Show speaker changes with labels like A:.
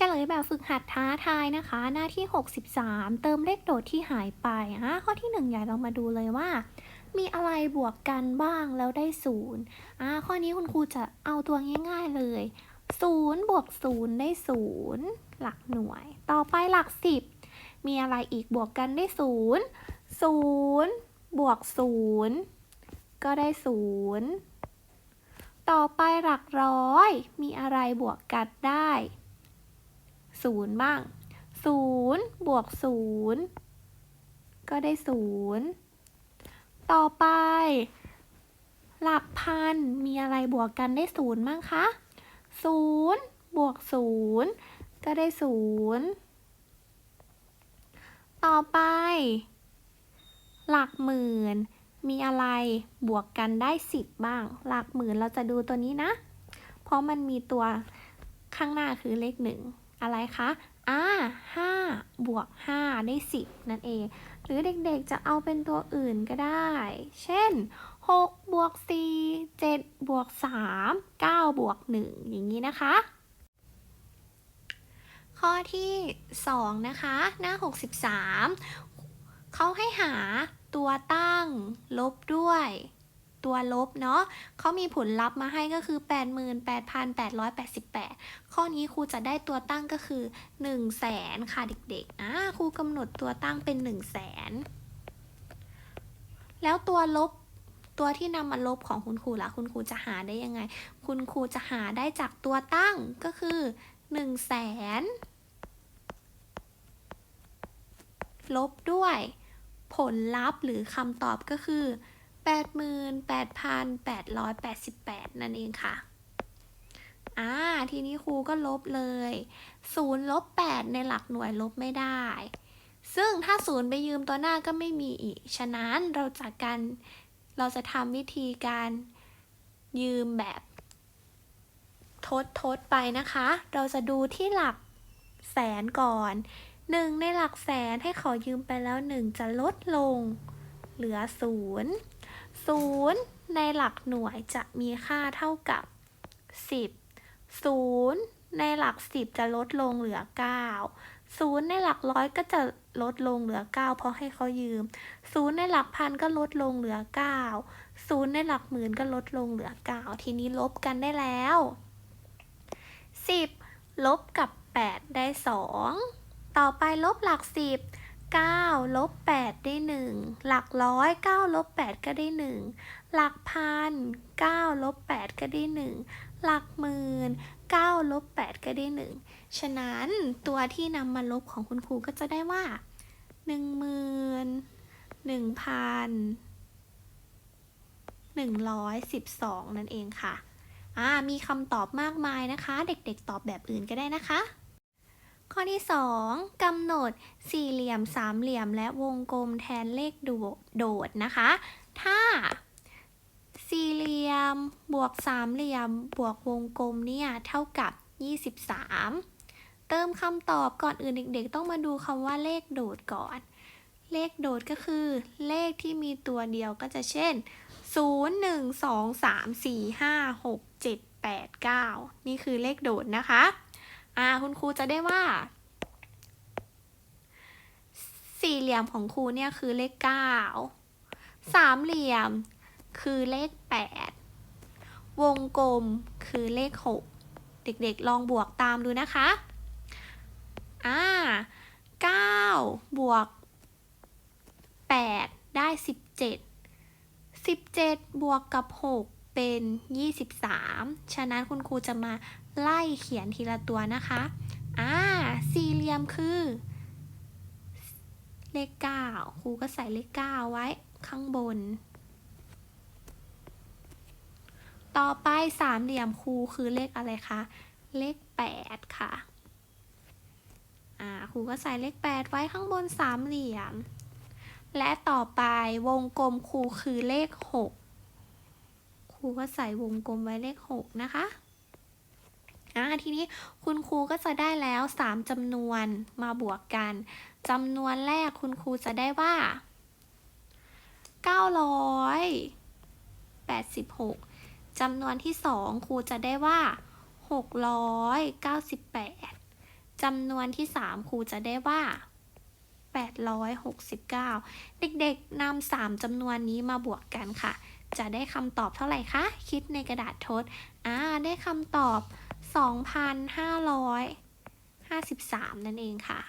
A: เฉลยแบบฝึกหัดท้าทายนะคะ หน้าที่ 63 เติมเลขโดดที่หายไปอะข้อที่1อยากเรามาดูเลยว่า มีอะไรบวกกันบ้างแล้วได้ศูนย์อะข้อนี้คุณครูจะเอาตัวง่าย ๆเลย0บวก0ได้0หลักหน่วย ต่อไปหลัก10มีอะไรอีกบวกกันได้0 0บวก0ก็ได้0ต่อไปหลักร้อย มีอะไรบวกกันได้ ศูนย์บ้างศูนย์บวกศูนย์ก็ได้ศูนย์ต่อไป หลักพันมีอะไรบวกกันได้ศูนย์บ้างคะศูนย์บวกศูนย์ก็ได้ศูนย์ต่อไป หลักหมื่น มีอะไรบวกกันได้สิบบ้าง หลักหมื่นเราจะดูตัวนี้นะ เพราะมันมีตัวข้างหน้าคือเลขหนึ่ง อะไรคะอ่าห้าบวกห้าได้สิบนั่นเอง หรือเด็กๆจะเอาเป็นตัวอื่นก็ได้ เช่นหกบวกสี่เจ็ดบวกสามเก้าบวกหนึ่งอย่างนี้นะคะ ข้อที่สองนะคะ หน้าหกสิบามเขาให้หาตัวตั้งลบด้วย ตัวลบเนาะเขามีผลลัพธ์มาให้ก็คือ 88,888 ข้อนี้ครูจะได้ตัวตั้งก็คือ 1 0 0 0 0แสนค่ะเด็กๆอ่าครูกำหนดตัวตั้งเป็น 1 0 0 0 0แสนแล้วตัวลบตัวที่นำมาลบของคุณครูล่ะคุณครูจะหาได้ยังไง คุณครูจะหาได้จากตัวตั้งก็คือ1 0 0 0 0แสนลบด้วย ผลลัพธ์หรือคำตอบก็คือ 88,888 นั่นเองค่ะ อ่า ทีนี้ครูก็ลบเลย0ลบ8ในหลักหน่วยลบไม่ได้ ซึ่งถ้า0ไปยืมตัวหน้าก็ไม่มีอีก ฉะนั้นเราจะการเราจะทำวิธีการยืมแบบทดทดไปนะคะ เราจะดูที่หลักแสนก่อน 1 ในหลักแสนให้ขอยืมไปแล้ว 1 จะลดลง เหลือ 0 0 ในหลักหน่วยจะมีค่าเท่ากับ 10 0 ในหลัก 10 จะลดลงเหลือ 9 0 ในหลักร้อยก็จะลดลงเหลือ 9 เพราะให้เขายืม 0 ในหลักพันก็ลดลงเหลือ 9 0 ในหลักหมื่นก็ลดลงเหลือ 9 ทีนี้ลบกันได้แล้ว 10 ลบกับ 8 ได้ 2 ต่อไปลบหลัก 10 9ลบ8ได้ 1 หลักร้อย9ลบ8ก็ได้ 1 หลักพัน9ลบ8ก็ได้ 1 หลักหมื่น9ลบ8ก็ได้ 1 ฉะนั้นตัวที่นำมาลบของคุณครูก็จะได้ว่า 1 0,000 1,112 นั่นเองค่ะอ่ามีคำตอบมากมายนะคะ เด็กๆตอบแบบอื่นก็ได้นะคะ ข้อที่ 2กำหนดสี่เหลี่ยมสามเหลี่ยมและวงกลมแทนเลขโดดนะคะ ถ้าสี่เหลี่ยมบวกสามเหลี่ยมบวกวงกลมเนี่ยเท่ากับ 23 เติมคำตอบก่อนอื่นเด็กๆ ต้องมาดูคำว่าเลขโดดก่อน เลขโดดก็คือ เลขที่มีตัวเดียวก็จะเช่น 0 1 2 3 4 5 6 7 8 9 นี่คือเลขโดดนะคะ อ่าคุณครูจะได้ว่า สี่เหลี่ยมของครูเนี่ยคือเลขเก้าสามเหลี่ยมคือเลขแปดวงกลมคือเลขหกเด็กๆลองบวกตามดูนะคะอ่าเก้าบวกแปดได้สิบเจ็ดสิบเจ็ดบวกกับหก เป็นยี่สิบสามฉะนั้นคุณครูจะมาไล่เขียนทีละตัวนะคะ อ่า สี่เหลี่ยมคือ เลขเก้าครูก็ใส่เลขเก้าไว้ข้างบน ต่อไปสามเหลี่ยมครูคือเลขอะไรคะ เลขแปดค่ะ อ่า ครูก็ใส่เลขแปดไว้ข้างบนสามเหลี่ยม และต่อไปวงกลมครูคือเลขหก รูก็ใส่วงกลมไว้เลขหกนะคะอ่าทีนี้คุณครูก็จะได้แล้ว 3จำนวนมาบวกกันจำนวนแรกคุณครูจะได้ว่า 986จำนวนที่ 2 ครูจะได้ว่า 698จำนวนที่ 3 ครูจะได้ว่า869 เด็กๆนำสามจำนวนนี้มาบวกกันค่ะ จะได้คำตอบเท่าไหร่คะ คิดในกระดาษทด อ่า ได้คำตอบ 2,553 นั่นเองค่ะ